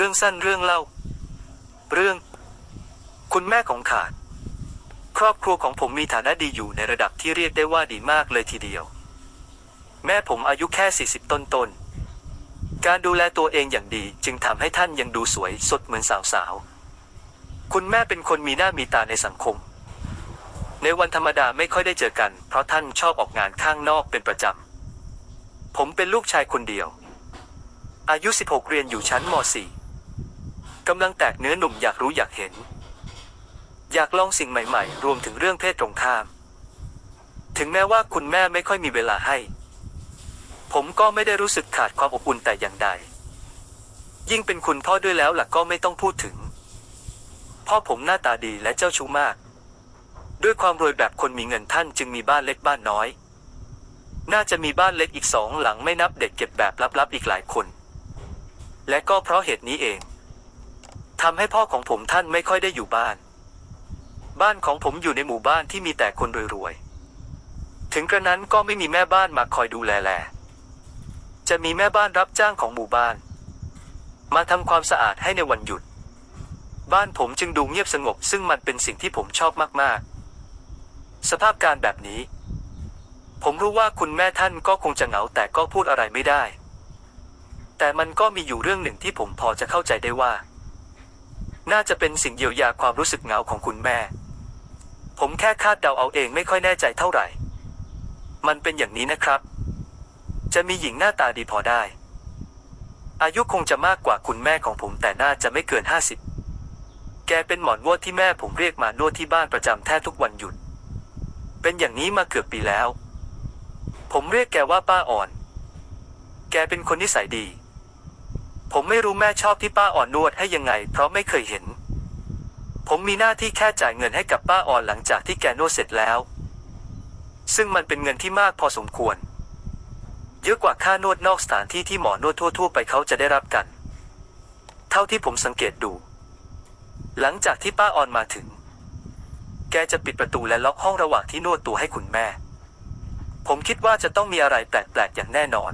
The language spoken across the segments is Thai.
เรื่องสั้นเรื่องเล่า เรื่อง คุณแม่ของขาด ครอบครัวของผมมีฐานะดีอยู่ในระดับที่เรียกได้ว่าดีมากเลยทีเดียว แม่ผมอายุแค่ 40 ต้นต้นการดูแลตัวเองอย่างดีจึงทำให้ท่านยังดูสวยสดเหมือนสาวๆ คุณแม่เป็นคนมีหน้ามีตาในสังคม ในวันธรรมดาไม่ค่อยได้เจอกัน เพราะท่านชอบออกงานข้างนอกเป็นประจำ ผมเป็นลูกชายคนเดียว อายุ 16 เรียนอยู่ชั้นม .4 กำลังแตกเนื้อหนุ่มอยากรู้อยากเห็น อยากลองสิ่งใหม่ๆ รวมถึงเรื่องเพศตรงข้าม ถึงแม้ว่าคุณแม่ไม่ค่อยมีเวลาให้ ผมก็ไม่ได้รู้สึกขาดความอบอุ่นแต่อย่างใด ยิ่งเป็นคุณพ่อด้วยแล้วล่ะก็ไม่ต้องพูดถึง พ่อผมหน้าตาดีและเจ้าชู้มาก ด้วยความรวยแบบคนมีเงินท่านจึงมีบ้านเล็กบ้านน้อย น่าจะมีบ้านเล็กอีกสองหลังไม่นับเด็กเก็บแบบลับๆอีกหลายคน และก็เพราะเหตุนี้เอง ทำให้พ่อของผมท่านไม่ค่อยได้อยู่บ้าน บ้านของผมอยู่ในหมู่บ้านที่มีแต่คนรวยๆ ถึงกระนั้นก็ไม่มีแม่บ้านมาคอยดูแลแล จะมีแม่บ้านรับจ้างของหมู่บ้าน มาทำความสะอาดให้ในวันหยุด บ้านผมจึงดูเงียบสงบซึ่งมันเป็นสิ่งที่ผมชอบมากๆ สภาพการแบบนี้ ผมรู้ว่าคุณแม่ท่านก็คงจะเหงาแต่ก็พูดอะไรไม่ได้ แต่มันก็มีอยู่เรื่องหนึ่งที่ผมพอจะเข้าใจได้ว่า น่าจะเป็นสิ่งเยียวยาความรู้สึกเหงาของคุณแม่ ผมแค่คาดเดาเอาเองไม่ค่อยแน่ใจเท่าไหร่ มันเป็นอย่างนี้นะครับ จะมีหญิงหน้าตาดีพอได้ อายุคงจะมากกว่าคุณแม่ของผมแต่น่าจะไม่เกินห้าสิบแกเป็นหมอนวดที่แม่ผมเรียกมานวดที่บ้านประจำแทบทุกวันหยุด เป็นอย่างนี้มาเกือบปีแล้ว ผมเรียกแกว่าป้าอ่อน แกเป็นคนนิสัยดี ผมไม่รู้แม่ชอบที่ป้าอ่อนนวดให้ยังไง เพราะไม่เคยเห็น ผมมีหน้าที่แค่จ่ายเงินให้กับป้าอ่อนหลังจากที่แกนวดเสร็จแล้ว ซึ่งมันเป็นเงินที่มากพอสมควร เยอะกว่าค่านวดนอกสถานที่ที่หมอนวดทั่ว ๆ ไปเขาจะได้รับกัน เท่าที่ผมสังเกตดู หลังจากที่ป้าอ่อนมาถึง แกจะปิดประตูและล็อกห้องระหว่างที่นวดตัวให้คุณแม่ ผมคิดว่าจะต้องมีอะไรแปลกๆอย่างแน่นอน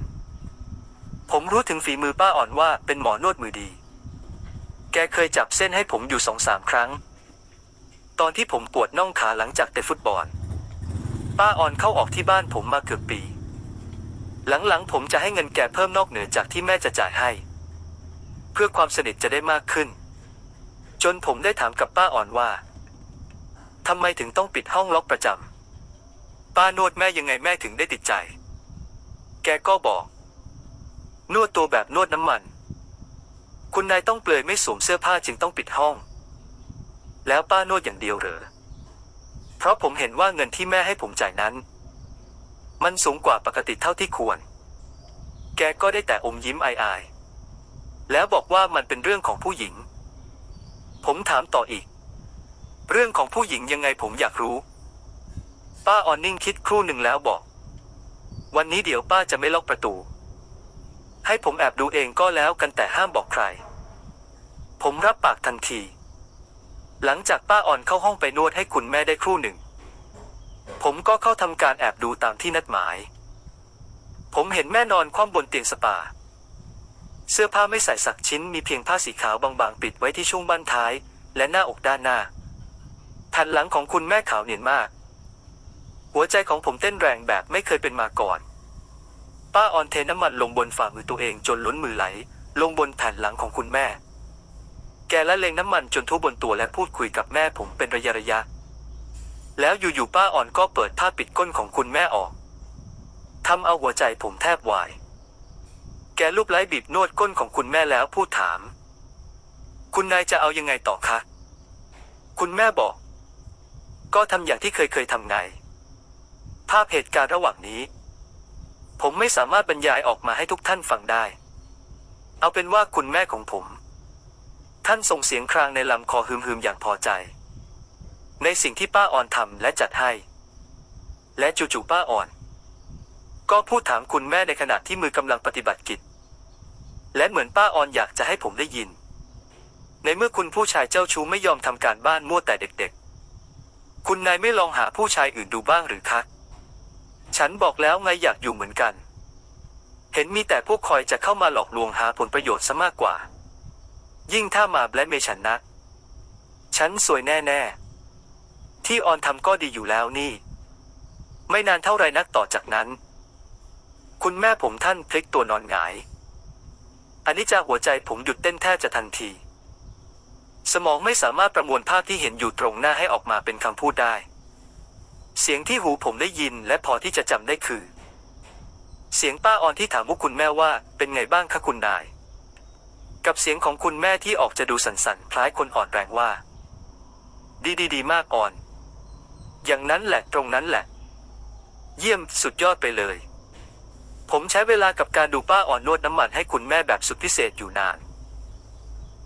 ผมรู้ถึงฝีมือป้าอ่อนว่าเป็นหมอนวดมือดี แกเคยจับเส้นให้ผมอยู่สองสามครั้ง ตอนที่ผมปวดน่องขาหลังจากเตะฟุตบอล ป้าอ่อนเข้าออกที่บ้านผมมาเกือบปี หลังๆผมจะให้เงินแกเพิ่มนอกเหนือจากที่แม่จะจ่ายให้ เพื่อความสนิทจะได้มากขึ้น จนผมได้ถามกับป้าอ่อนว่าทำไมถึงต้องปิดห้องล็อกประจำป้านวดแม่ยังไงแม่ถึงได้ติดใจ แกก็บอก นวดตัวแบบนวดน้ำมัน คุณนายต้องเปลือยไม่สวมเสื้อผ้าจึงต้องปิดห้อง แล้วป้านวดอย่างเดียวเหรอ เพราะผมเห็นว่าเงินที่แม่ให้ผมจ่ายนั้น มันสูงกว่าปกติเท่าที่ควร แกก็ได้แต่อมยิ้มอายๆ แล้วบอกว่ามันเป็นเรื่องของผู้หญิง ผมถามต่ออีก เรื่องของผู้หญิงยังไงผมอยากรู้ ป้าออนนิ่งคิดครู่หนึ่งแล้วบอก วันนี้เดี๋ยวป้าจะไม่ล็อกประตู ให้ผมแอบดูเองก็แล้วกันแต่ห้ามบอกใคร ผมรับปากทันที หลังจากป้าอ่อนเข้าห้องไปนวดให้คุณแม่ได้ครู่หนึ่ง ผมก็เข้าทำการแอบดูตามที่นัดหมาย ผมเห็นแม่นอนคว่ำบนเตียงสปา เสื้อผ้าไม่ใส่สักชิ้นมีเพียงผ้าสีขาวบางๆ ปิดไว้ที่ช่วงบั้นท้าย และหน้าอกด้านหน้าแผ่นหลังของคุณแม่ขาวเนียนมาก หัวใจของผมเต้นแรงแบบไม่เคยเป็นมาก่อน ป้าออนเทน้ำมันลงบนฝ่ามือตัวเองจนล้นมือไหล ลงบนแผ่นหลังของคุณแม่ แกละเลงน้ำมันจนทั่วบนตัวและพูดคุยกับแม่ผมเป็นระยะระยะ แล้วอยู่ๆป้าอ่อนก็เปิดผ้าปิดก้นของคุณแม่ออกทำเอาหัวใจผมแทบวาย แกลูบไล้บีบนวดก้นของคุณแม่แล้วพูดถาม คุณนายจะเอายังไงต่อคะ คุณแม่บอก ก็ทำอย่างที่เคยเคยทำไง ภาพเหตุการณ์ระหว่างนี้ ผมไม่สามารถบรรยายออกมาให้ทุกท่านฟังได้ เอาเป็นว่าคุณแม่ของผม ท่านส่งเสียงครางในลำคอฮึมๆอย่างพอใจ ในสิ่งที่ป้าอ่อนทำและจัดให้ และจู่ๆป้าอ่อน ก็พูดถามคุณแม่ในขณะที่มือกำลังปฏิบัติกิจ และเหมือนป้าอ่อนอยากจะให้ผมได้ยิน ในเมื่อคุณผู้ชายเจ้าชู้ไม่ยอมทำการบ้านมั่วแต่เด็กๆ คุณนายไม่ลองหาผู้ชายอื่นดูบ้างหรือคะ ฉันบอกแล้วไงอยากอยู่เหมือนกัน เห็นมีแต่พวกคอยจะเข้ามาหลอกลวงหาผลประโยชน์ซะมากกว่า ยิ่งถ้ามาแบล็เมฉันนะ ฉันสวยแน่ๆ ที่ออนทำก็ดีอยู่แล้วนี่ ไม่นานเท่าไรนักต่อจากนั้น คุณแม่ผมท่านพลิกตัวนอนหงายอันนี้จากหัวใจผมหยุดเต้นแทบจะทันที สมองไม่สามารถประมวลภาพที่เห็นอยู่ตรงหน้าให้ออกมาเป็นคำพูดได้ เสียงที่หูผมได้ยินและพอที่จะจำได้คือ เสียงป้าออนที่ถามพวกคุณแม่ว่าเป็นไงบ้างคะคุณนาย กับเสียงของคุณแม่ที่ออกจะดูสั่นๆคล้ายคนอ่อนแรงว่า ดีดีดีมากอ่อน อย่างนั้นแหละตรงนั้นแหละ เยี่ยมสุดยอดไปเลย ผมใช้เวลากับการดูป้าอ่อนนวดน้ำมันให้คุณแม่แบบสุดพิเศษอยู่นาน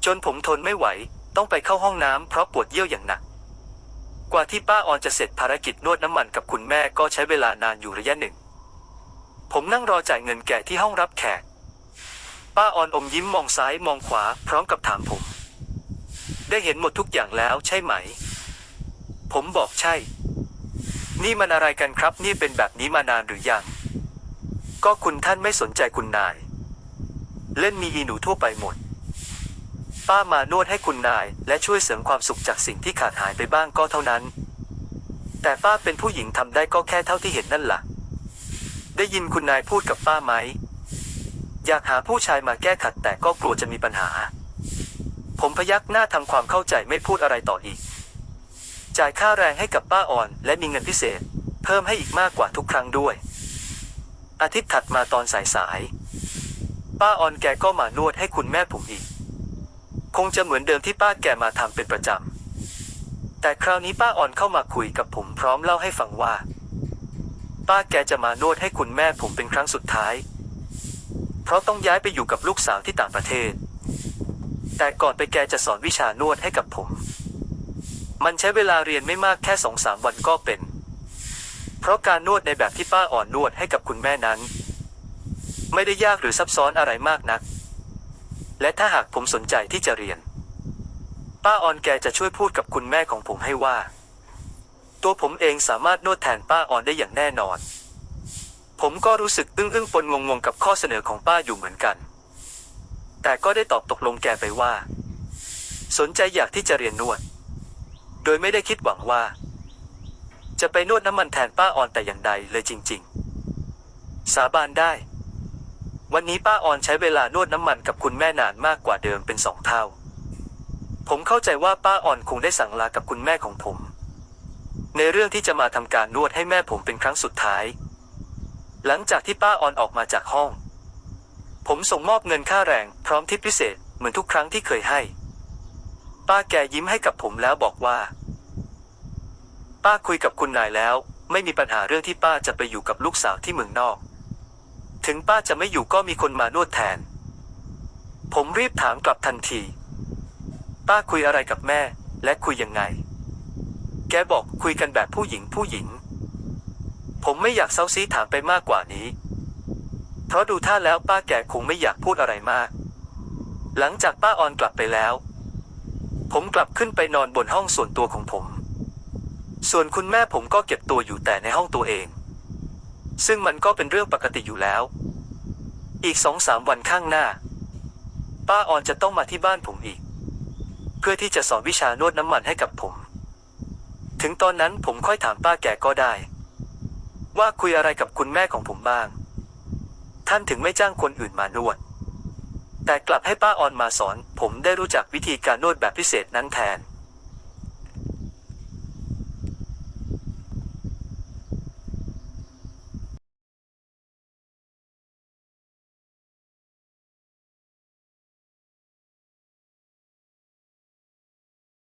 จนผมทนไม่ไหวต้องไปเข้าห้องน้ำเพราะปวดเยี่ยวอย่างหนัก กว่าที่ป้าออนจะเสร็จภารกิจนวดน้ำมันกับคุณแม่ก็ใช้เวลานานอยู่ระยะหนึ่ง ผมนั่งรอจ่ายเงินแก่ที่ห้องรับแขก ป้าออนอมยิ้มมองซ้ายมองขวาพร้อมกับถามผม ได้เห็นหมดทุกอย่างแล้วใช่ไหม ผมบอกใช่ นี่มันอะไรกันครับ นี่เป็นแบบนี้มานานหรือยัง ก็คุณท่านไม่สนใจคุณนาย เล่นมีอีหนูทั่วไปหมด ป้ามานวดให้คุณนาย และช่วยเสริมความสุขจากสิ่งที่ขาดหายไปบ้างก็เท่านั้น แต่ป้าเป็นผู้หญิงทำได้ก็แค่เท่าที่เห็นนั่นล่ะ ได้ยินคุณนายพูดกับป้าไหม อยากหาผู้ชายมาแก้ขัดแต่ก็กลัวจะมีปัญหา ผมพยักหน้าทำความเข้าใจไม่พูดอะไรต่ออีก จ่ายค่าแรงให้กับป้าอ่อนและมีเงินพิเศษ เพิ่มให้อีกมากกว่าทุกครั้งด้วย อาทิตย์ถัดมาตอนสายๆป้าออนแกก็มานวดให้คุณแม่ผมอีก คงจะเหมือนเดิมที่ป้าแกมาทำเป็นประจำ แต่คราวนี้ป้าอ่อนเข้ามาคุยกับผมพร้อมเล่าให้ฟังว่า ป้าแกจะมานวดให้คุณแม่ผมเป็นครั้งสุดท้าย เพราะต้องย้ายไปอยู่กับลูกสาวที่ต่างประเทศ แต่ก่อนไปแกจะสอนวิชานวดให้กับผม มันใช้เวลาเรียนไม่มากแค่สองสามวันก็เป็น เพราะการนวดในแบบที่ป้าอ่อนนวดให้กับคุณแม่นั้น ไม่ได้ยากหรือซับซ้อนอะไรมากนัก และถ้าหากผมสนใจที่จะเรียน ป้าออนแกจะช่วยพูดกับคุณแม่ของผมให้ว่า ตัวผมเองสามารถนวดแทนป้าออนได้อย่างแน่นอน ผมก็รู้สึกอึ้งอึ้งปนงงงกับข้อเสนอของป้าอยู่เหมือนกัน แต่ก็ได้ตอบตกลงแกไปว่า สนใจอยากที่จะเรียนนวด โดยไม่ได้คิดหวังว่า จะไปนวดน้ำมันแทนป้าออนแต่อย่างใดเลยจริง ๆ สาบานได้ วันนี้ป้าออนใช้เวลานวดน้ำมันกับคุณแม่นานมากกว่าเดิมเป็นสองเท่า ผมเข้าใจว่าป้าออนคงได้สั่งลากับคุณแม่ของผม ในเรื่องที่จะมาทำการนวดให้แม่ผมเป็นครั้งสุดท้าย หลังจากที่ป้าออนออกมาจากห้อง ผมส่งมอบเงินค่าแรงพร้อมทิปพิเศษเหมือนทุกครั้งที่เคยให้ ป้าแกยิ้มให้กับผมแล้วบอกว่า ป้าคุยกับคุณนายแล้ว ไม่มีปัญหาเรื่องที่ป้าจะไปอยู่กับลูกสาวที่เมืองนอก ถึงป้าจะไม่อยู่ก็มีคนมานวดแทน ผมรีบถามกลับทันที ป้าคุยอะไรกับแม่ และคุยยังไง แกบอกคุยกันแบบผู้หญิงผู้หญิง ผมไม่อยากเซาซีถามไปมากกว่านี้ เพราะดูท่าแล้วป้าแกคงไม่อยากพูดอะไรมาก หลังจากป้าออนกลับไปแล้ว ผมกลับขึ้นไปนอนบนห้องส่วนตัวของผม ส่วนคุณแม่ผมก็เก็บตัวอยู่แต่ในห้องตัวเอง ซึ่งมันก็เป็นเรื่องปกติอยู่แล้ว อีกสองสามวันข้างหน้า ป้าออนจะต้องมาที่บ้านผมอีก เพื่อที่จะสอนวิชานวดน้ำมันให้กับผม ถึงตอนนั้นผมค่อยถามป้าแกก็ได้ ว่าคุยอะไรกับคุณแม่ของผมบ้าง ท่านถึงไม่จ้างคนอื่นมานวด แต่กลับให้ป้าออนมาสอน ผมได้รู้จักวิธีการนวดแบบพิเศษนั้นแทน